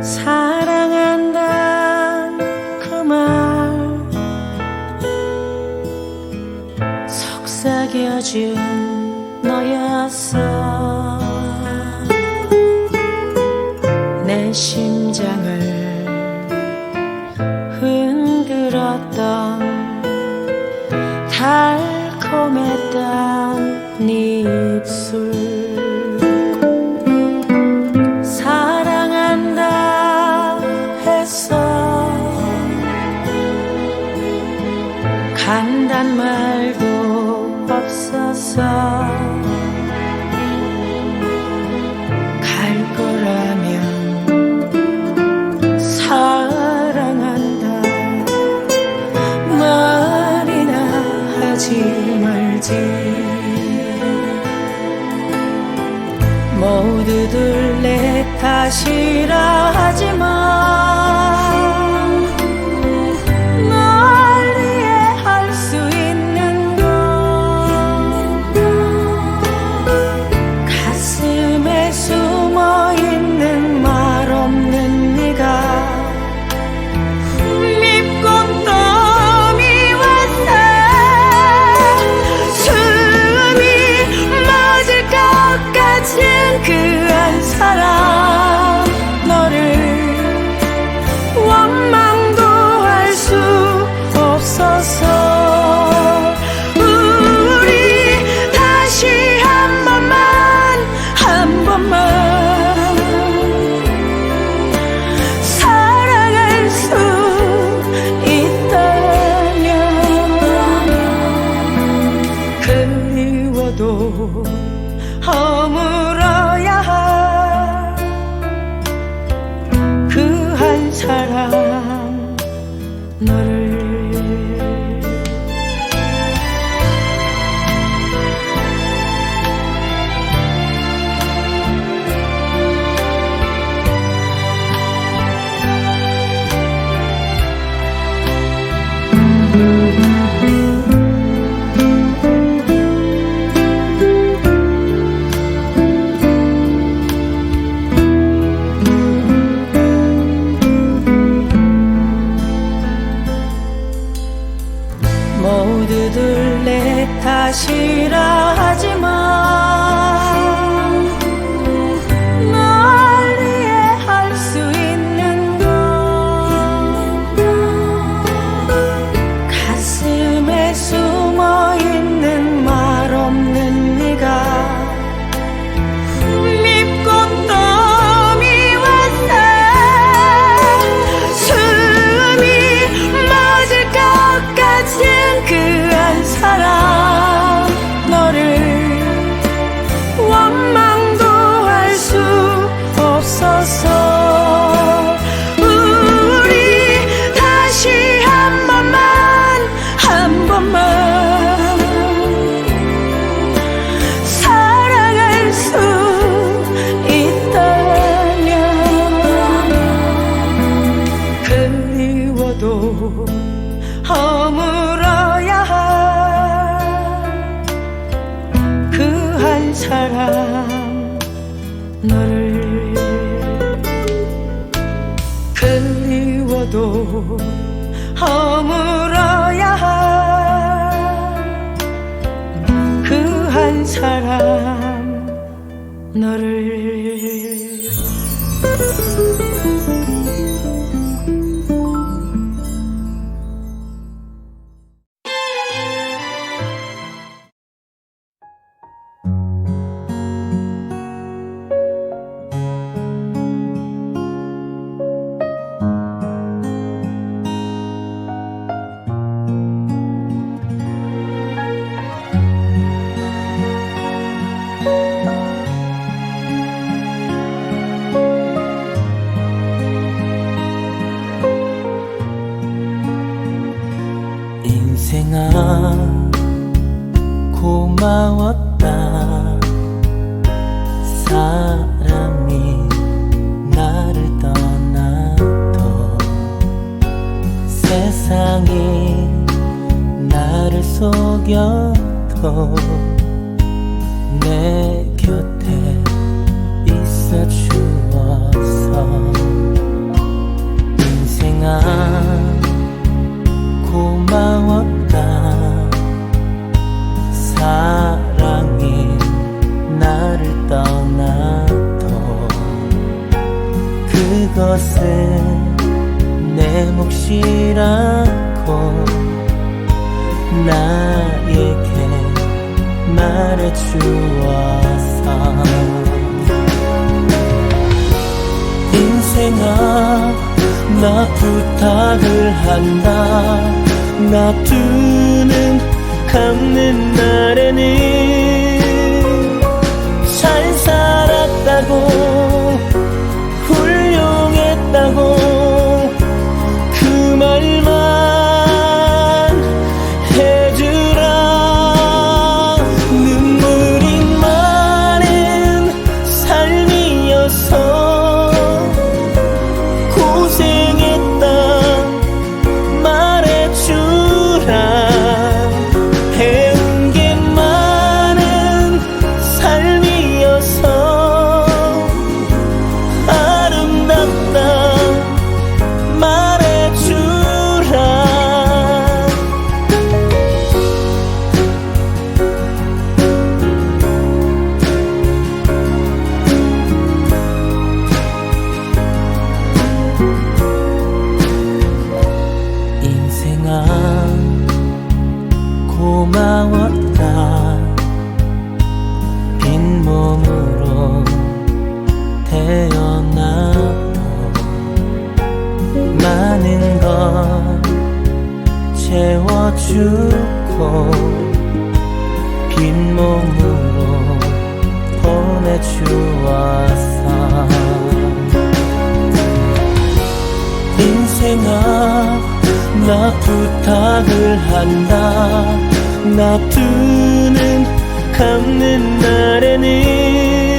사랑한다 그 말. 속삭여준 너였어. 내 심장을 흔들었던 달콤했던 네 입술. 그둘 내 탓이라 하지만 한 사람 너를 to so so 허물어야 할그한 사람 너를 숨겨둬 내 곁에 있어 주어서 인생아 고마웠다. 사랑이 나를 떠나도 그것은 내 몫이라고 나에게 말해주었어 인생아 나 부탁을 한다. 나 두는 감는 날에는 삶이 채워주고 빈 몸으로 보내주었어 인생아 나 부탁을 한다. 나 두는 감는 날에는